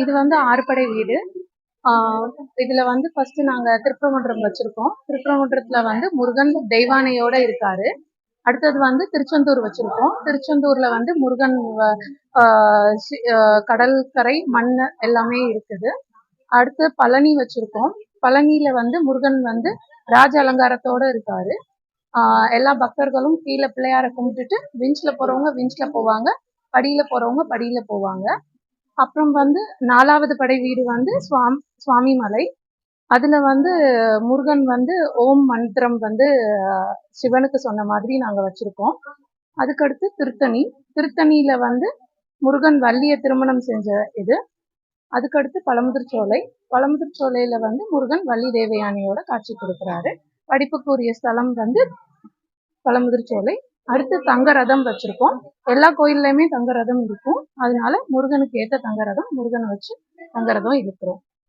இது வந்து ஆறுபடை வீடு. ஆஹ் இதுல வந்து ஃபர்ஸ்ட் நாங்க திருப்பரங்குன்றம் வச்சிருக்கோம். திருப்பரங்குன்றத்துல வந்து முருகன் தெய்வானையோட இருக்காரு. அடுத்தது வந்து திருச்செந்தூர் வச்சிருக்கோம். திருச்செந்தூர்ல வந்து முருகன் கடற்கரை மண் எல்லாமே இருக்குது. அடுத்து பழனி வச்சிருக்கோம். பழனியில வந்து முருகன் வந்து ராஜ அலங்காரத்தோட இருக்காரு. எல்லா பக்தர்களும் கீழே பிள்ளையார கும்பிட்டுட்டு விஞ்ச்ல போறவங்க விஞ்ச்ல போவாங்க. படியில போறவங்க படியில போவாங்க. அப்புறம் வந்து நாலாவது படை வீடு வந்து சுவாம் சுவாமி மலை அதுல வந்து முருகன் வந்து ஓம் மந்திரம் வந்து சிவனுக்கு சொன்ன மாதிரி நாங்க வச்சிருக்கோம். அதுக்கடுத்து திருத்தணி. திருத்தணியில வந்து முருகன் வள்ளிய திருமணம் செஞ்ச இது. அதுக்கடுத்து பழமுதிர்ச்சோலை பழமுதிர்ச்சோலையில வந்து முருகன் வள்ளி தேவயானியோட காட்சி கொடுக்குறாரு. படிப்புக்குரிய ஸ்தலம் வந்து பழமுதிர்ச்சோலை அடுத்து தங்க ரதம் வச்சிருக்கோம். எல்லா கோயில்லையுமே தங்க ரதம் இருக்கும். அதனால முருகனுக்கு ஏற்ற தங்க ரதம் முருகனை வச்சு தங்க ரதம் இருக்கிறோம்